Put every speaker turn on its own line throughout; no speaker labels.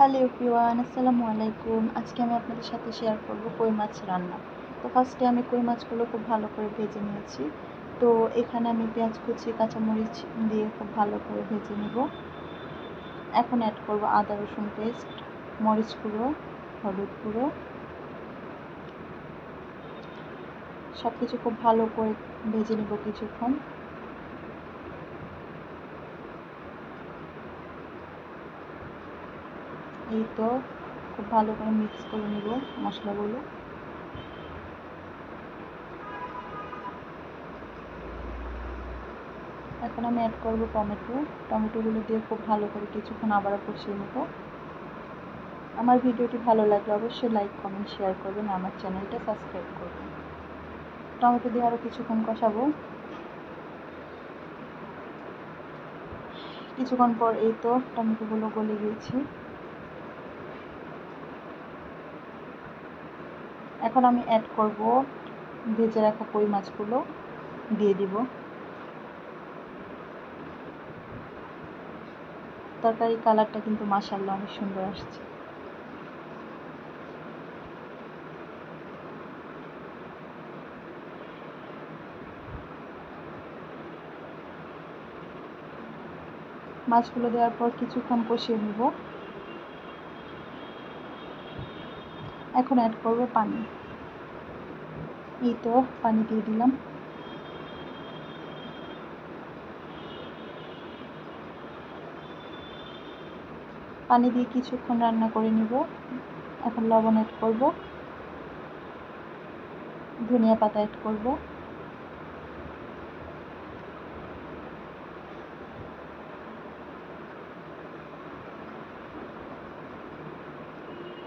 Hello everyone, আসসালামু আলাইকুম। আজকে আমি আপনাদের সাথে শেয়ার করব কই মাছ রান্না। তো ফার্স্টে আমি কই মাছগুলো খুব ভালো করে ভেজে নিয়েছি। তো এখানে আমি পেঁয়াজ কুচি, কাঁচামরিচ দিয়ে খুব ভালো করে ভেজে নেব। এখন অ্যাড করব আদা, রসুন পেস্ট মরিচ গুঁড়ো, হলুদ গুঁড়ো। সব কিছু খুব ভালো করে ভেজে নেব কিছুক্ষণ। এই তো খুব ভালো করে মিক্স করে নেব মশলাগুলো। এখন আমি অ্যাড করব টমেটো। টমেটোগুলো দিয়ে খুব ভালো করে কিছুক্ষণ আবারও কষিয়ে নেব। আমার ভিডিওটি ভালো লাগলে অবশ্যই লাইক কমেন্ট শেয়ার করবেন আমার চ্যানেলটা সাবস্ক্রাইব করবেন। টমেটো দিয়ে আরও কিছুক্ষণ কষাবো। কিছুক্ষণ পর এই তো টমেটোগুলো গলে গিয়েছে। এখন আমি অ্যাড করব ভেজে রাখা কই মাছগুলো, দিয়ে দিব। তরকারি কালারটা কিন্তু মাসাল্লাহ অনেক সুন্দর আসছে। মাছগুলো দেওয়ার পর কিছুক্ষণ কষিয়ে নেব। এখন অ্যাড করব পানি। এই তো, পানি দিয়ে দিলাম। পানি দিয়ে কিছুক্ষণ রান্না করে নিব। এখন লবণ অ্যাড করব। ধনিয়া পাতা অ্যাড করব।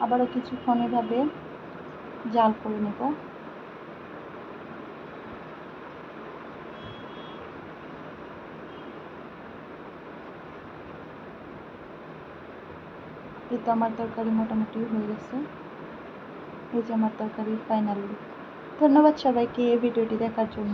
আবারও কিছুক্ষণ এভাবে জাল করে নেব। এই তো আমার তরকারি মোটামুটি হয়ে গেছে। এই যে আমার তরকারি ফাইনাল ধন্যবাদ সবাইকে এই ভিডিওটি দেখার জন্য।